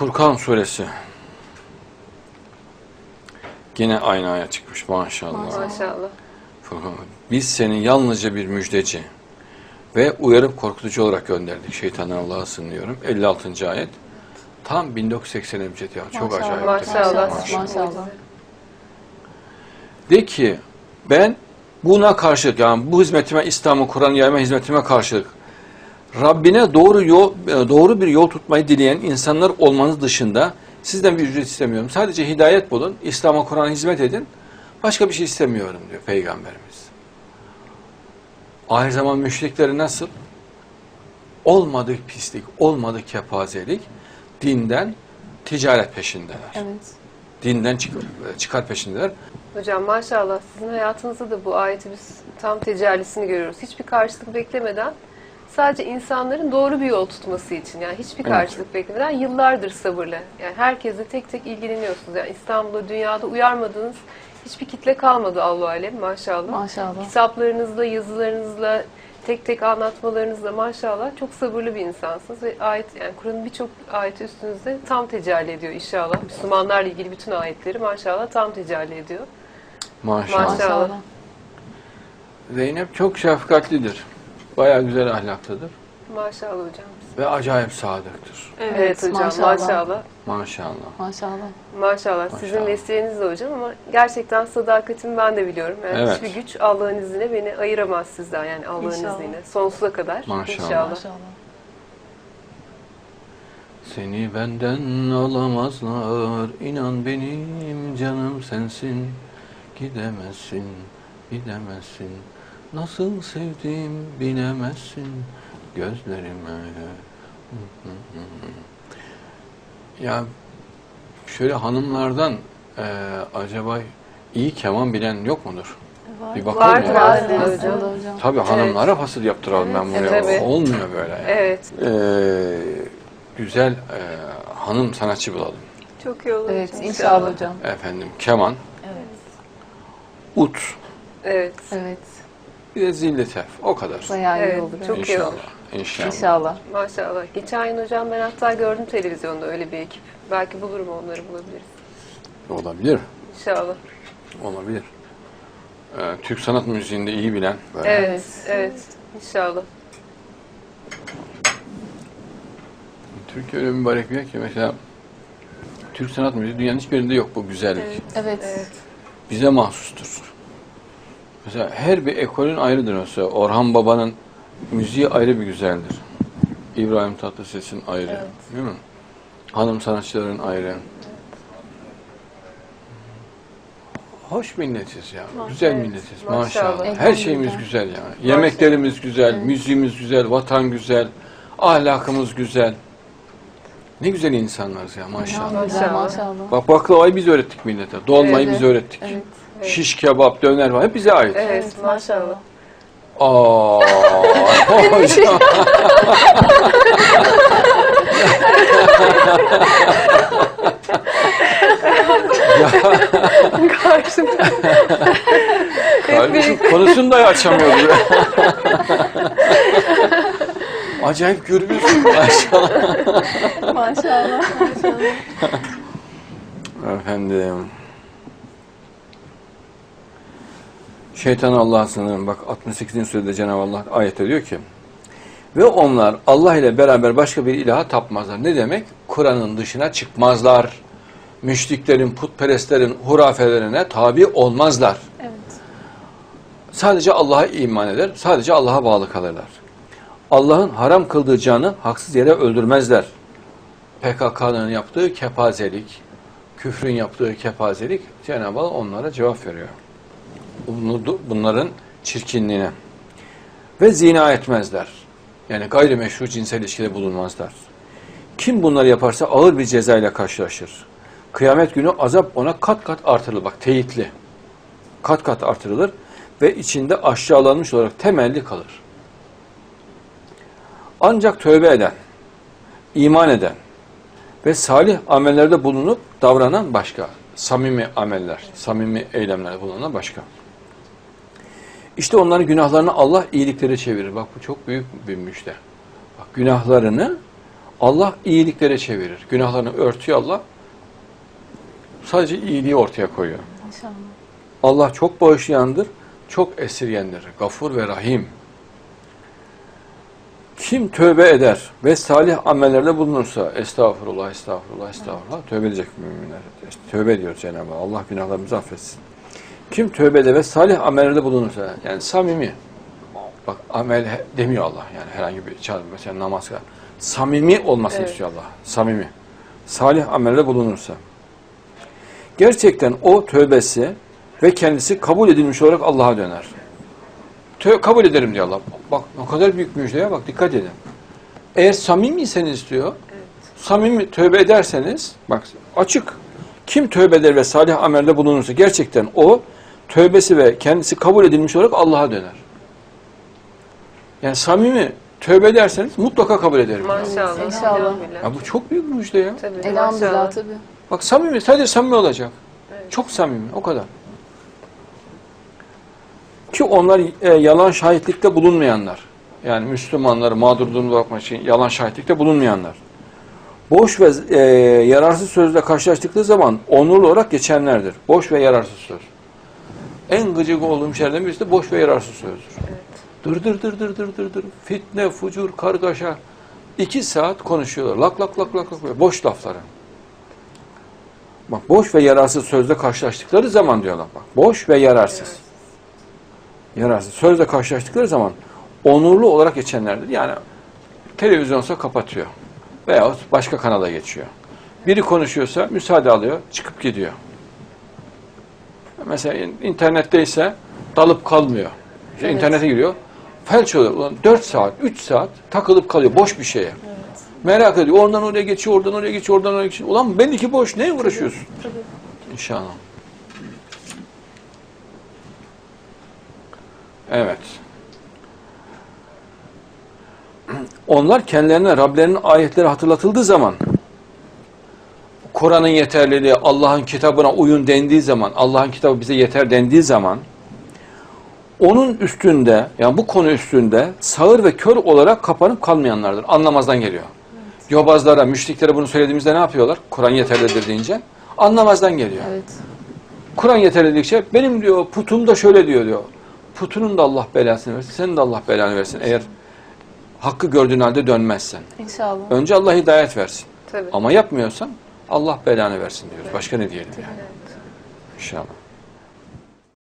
Furkan suresi. Yine aynı aya çıkmış maşallah. Maşallah. Furkan. Biz seni yalnızca bir müjdeci ve uyarıp korkutucu olarak gönderdik. Şeytandan Allah'a sığınıyorum. 56. ayet. Tam 1980 Ebced ya. Çok Maşallah. acayip. Maşallah. Maşallah. Maşallah. De ki ben buna karşılık yani bu hizmetime İslam'ı Kur'an yayma hizmetime karşılık Rabbine doğru yol doğru bir yol tutmayı dileyen insanlar olmanız dışında sizden bir ücret istemiyorum. Sadece hidayet bulun, İslam'a Kur'an'a hizmet edin. Başka bir şey istemiyorum diyor Peygamberimiz. Aynı zaman müşrikleri nasıl? Olmadık pislik, olmadık kepazelik, dinden ticaret peşindeler. Evet. Dinden çıkar, çıkar peşindeler. Hocam maşallah sizin hayatınızda da bu ayeti biz tam tecellisini görüyoruz. Hiçbir karşılık beklemeden sadece insanların doğru bir yol tutması için yani hiçbir Evet. karşılık beklemeden yıllardır sabırla yani herkesle tek tek ilgileniyorsunuz. Yani İstanbul'da dünyada uyarmadığınız hiçbir kitle kalmadı Allah alem maşallah. Maşallah. Kitaplarınızla, yazılarınızla, tek tek anlatmalarınızla maşallah çok sabırlı bir insansınız ve ayet yani Kur'an'ın birçok ayeti üstünüzde tam tecelli ediyor inşallah. Müslümanlarla ilgili bütün ayetleri maşallah tam tecelli ediyor. Maşallah. Maşallah. Maşallah. Zeynep çok şefkatlidir. Bayağı güzel ahlaklıdır. Maşallah hocam. Ve acayip sadıktır. Evet, hocam maşallah. maşallah. Maşallah. Maşallah. Maşallah. Sizin Maşallah. mesleğiniz de hocam ama gerçekten sadakatimi ben de biliyorum. Yani Evet. hiçbir güç Allah'ın izniyle beni ayıramaz sizden yani Allah'ın İnşallah. izniyle. Sonsuza kadar. Maşallah. İnşallah. Maşallah. Seni benden alamazlar. İnan benim canım sensin. Gidemezsin, gidemezsin. Nasıl sevdim bilemezsin gözlerime. Ya şöyle hanımlardan eee, acaba iyi keman bilen yok mudur? Var. Bir bakalım Vardır ya. aslında hocam. hocam. Tabii hanımlara fasıl yaptıralım ben Evet, buraya. tabii. Olmuyor böyle. Yani. Evet. Ee, güzel e, hanım sanatçı bulalım. Çok iyi olur. Evet inşallah hocam. Efendim keman, Evet. ut, Evet. Evet. Bir de zilli tef. O kadar. Bayağı iyi Evet, olur. çok evet. iyi İnşallah. olur. İnşallah. İnşallah. Maşallah. Geçen yıl hocam ben hatta gördüm televizyonda öyle bir ekip. Belki bulurum onları bulabiliriz. Olabilir. İnşallah. Olabilir. Ee, Türk sanat müziğinde iyi bilen. Böyle. Evet. Evet. İnşallah. Türkiye öyle mübarek bir yer ki mesela Türk sanat müziği dünyanın hiçbir yerinde yok bu güzellik. Evet. Evet. Bize mahsustur. Mesela her bir ekolün ayrıdır mesela. Orhan Baba'nın müziği ayrı bir güzeldir. İbrahim Tatlıses'in ayrı. Evet. Değil mi? Hanım sanatçıların ayrı. Hoş milletiz ya. Güzel Evet. milletiz Maşallah. maşallah. Her şeyimiz güzel ya. Yemeklerimiz güzel, Evet. müziğimiz güzel, vatan güzel, ahlakımız güzel. Ne güzel insanlarız ya maşallah. Maşallah. Maşallah. Bak baklavayı biz öğrettik millete. Dolmayı Evet. biz öğrettik. Evet. Evet. Şiş kebap, döner var. Hep bize ait. Evet, Evet, maşallah. Aa, hocam. Karşımda. Kardeşim konusunu da açamıyordu. Acayip gürbüz. Maşallah. Maşallah. Efendim. Şeytan Allah'a sığınırım. Bak 68. surede Cenab-ı Allah ayette diyor ki ve onlar Allah ile beraber başka bir ilaha tapmazlar. Ne demek? Kur'an'ın dışına çıkmazlar. Müşriklerin, putperestlerin hurafelerine tabi olmazlar. Evet. Sadece Allah'a iman eder, sadece Allah'a bağlı kalırlar. Allah'ın haram kıldığı canı haksız yere öldürmezler. PKK'nın yaptığı kepazelik, küfrün yaptığı kepazelik Cenab-ı Allah onlara cevap veriyor. Bunların çirkinliğine. Ve zina etmezler. Yani gayrimeşru cinsel ilişkide bulunmazlar. Kim bunları yaparsa ağır bir ceza ile karşılaşır. Kıyamet günü azap ona kat kat artırılır. Bak teyitli. Kat kat artırılır ve içinde aşağılanmış olarak temelli kalır. Ancak tövbe eden, iman eden ve salih amellerde bulunup davranan başka. Samimi ameller, samimi eylemler bulunan başka. İşte onların günahlarını Allah iyilikleri çevirir. Bak bu çok büyük bir müjde. Bak günahlarını Allah iyiliklere çevirir. Günahlarını örtüyor Allah. Sadece iyiliği ortaya koyuyor. İnşallah. Allah çok bağışlayandır, çok esirgendir. Gafur ve Rahim. Kim tövbe eder ve salih amellerde bulunursa, estağfurullah, estağfurullah, estağfurullah, tövbe edecek müminler. Tövbe ediyor Cenab-ı Allah. Allah günahlarımızı affetsin. Kim tövbe eder ve salih amellerde bulunursa, yani samimi, bak amel demiyor Allah yani herhangi bir çağrı, mesela namaz kılar. Samimi olmasını Evet. istiyor Allah. Samimi. Salih amelde bulunursa. Gerçekten o tövbesi ve kendisi kabul edilmiş olarak Allah'a döner. Tö kabul ederim diyor Allah. Bak ne kadar büyük müjdeye bak dikkat edin. Eğer samimiyseniz diyor, samimi tövbe ederseniz, bak açık. Kim tövbe eder ve salih amelde bulunursa gerçekten o tövbesi ve kendisi kabul edilmiş olarak Allah'a döner. Yani samimi tövbe ederseniz mutlaka kabul ederim. Maşallah. İnşallah. Ya bu çok büyük müjde ya. Tabii, Elhamdülillah tabii. Bak samimi, sadece samimi olacak. Evet. Çok samimi, o kadar. Ki onlar e, yalan şahitlikte bulunmayanlar. Yani Müslümanları mağdur durumda bakmak için yalan şahitlikte bulunmayanlar. Boş ve e, yararsız sözle karşılaştıkları zaman onurlu olarak geçenlerdir. Boş ve yararsız söz. En gıcık olduğum şeylerden birisi de boş ve yararsız sözdür. Dır dır dır dır dır dır dır. Fitne, fucur, kargaşa. İki saat konuşuyorlar. Lak lak lak lak lak. Boş lafları. Bak boş ve yararsız sözle karşılaştıkları zaman diyorlar bak. Boş ve yararsız. Yararsız. Sözle karşılaştıkları zaman onurlu olarak geçenlerdir. Yani televizyonsa kapatıyor. Veyahut başka kanala geçiyor. Biri konuşuyorsa müsaade alıyor, çıkıp gidiyor. Mesela in- internetteyse dalıp kalmıyor. İşte Evet. internete giriyor. Felç oluyor. Ulan 4 saat, 3 saat takılıp kalıyor boş bir şeye. Merak ediyor. Oradan oraya geçiyor, oradan oraya geçiyor, oradan oraya geçiyor. Ulan belli ki boş. Neye uğraşıyorsun? Tabii. İnşallah. Evet. Onlar kendilerine Rablerinin ayetleri hatırlatıldığı zaman Kur'an'ın yeterliliği, Allah'ın kitabına uyun dendiği zaman, Allah'ın kitabı bize yeter dendiği zaman onun üstünde, yani bu konu üstünde sağır ve kör olarak kapanıp kalmayanlardır. Anlamazdan geliyor. Yobazlara, müşriklere bunu söylediğimizde ne yapıyorlar? Kur'an yeterlidir deyince. Anlamazdan geliyor. Evet. Kur'an yeterli dedikçe benim diyor putum da şöyle diyor diyor. Putunun da Allah belasını versin, senin de Allah belanı versin. Eğer hakkı gördüğün halde dönmezsen. İnşallah. Önce Allah hidayet versin. Tabii. Ama yapmıyorsan Allah belanı versin diyoruz. Başka ne diyelim yani? İnşallah.